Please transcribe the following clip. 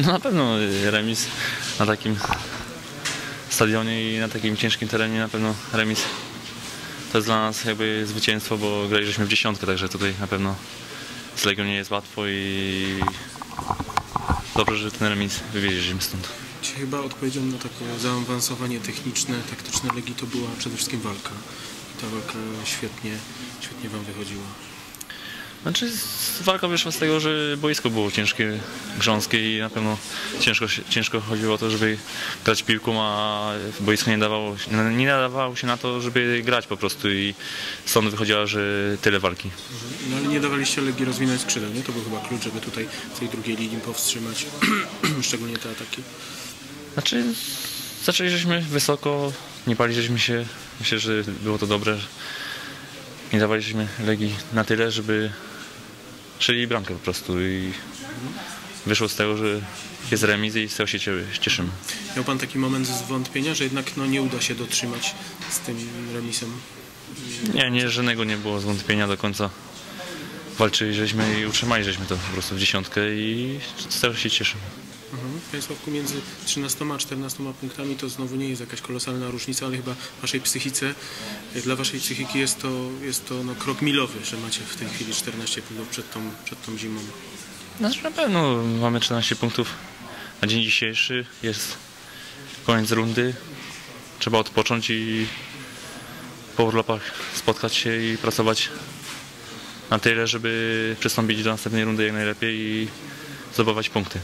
No na pewno remis na takim stadionie i na takim ciężkim terenie na pewno remis to jest dla nas jakby zwycięstwo, bo graliśmy w dziesiątkę, także tutaj na pewno z Legią nie jest łatwo i dobrze, że ten remis wywieźliśmy stąd. Dzisiaj chyba odpowiedzią na takie zaawansowanie techniczne, taktyczne Legii to była przede wszystkim walka. I ta walka świetnie, świetnie Wam wychodziła. Znaczy walka wyszła z tego, że boisko było ciężkie, grząskie i na pewno ciężko, ciężko chodziło o to, żeby grać piłką, a boisko nie dawało, się- nie nadawało się na to, żeby grać po prostu i stąd wychodziła, że tyle walki. No ale nie dawaliście Legii rozwinąć skrzydeł, nie? To był chyba klucz, żeby tutaj w tej drugiej linii powstrzymać, szczególnie te ataki. Znaczy zaczęliśmy wysoko, nie paliśmy się, myślę, że było to dobre. Nie dawaliśmy Legii na tyle, żeby strzeli bramkę po prostu i wyszło z tego, że jest remis i z tego się cie- cieszymy. Miał Pan taki moment zwątpienia, że jednak no, nie uda się dotrzymać z tym remisem? Nie, nie, żadnego nie było zwątpienia do końca. Walczyliśmy i utrzymaliśmy to po prostu w dziesiątkę i z tego się cieszymy. Mhm. Panie Sławku, między 13 a 14 punktami to znowu nie jest jakaś kolosalna różnica, ale chyba w Waszej psychice, dla Waszej psychiki jest to, jest to no, krok milowy, że macie w tej chwili 14 punktów przed tą, przed tą zimą. Znaczy na pewno mamy 13 punktów na dzień dzisiejszy. Jest koniec rundy. Trzeba odpocząć i po urlopach spotkać się i pracować na tyle, żeby przystąpić do następnej rundy jak najlepiej i zdobywać punkty.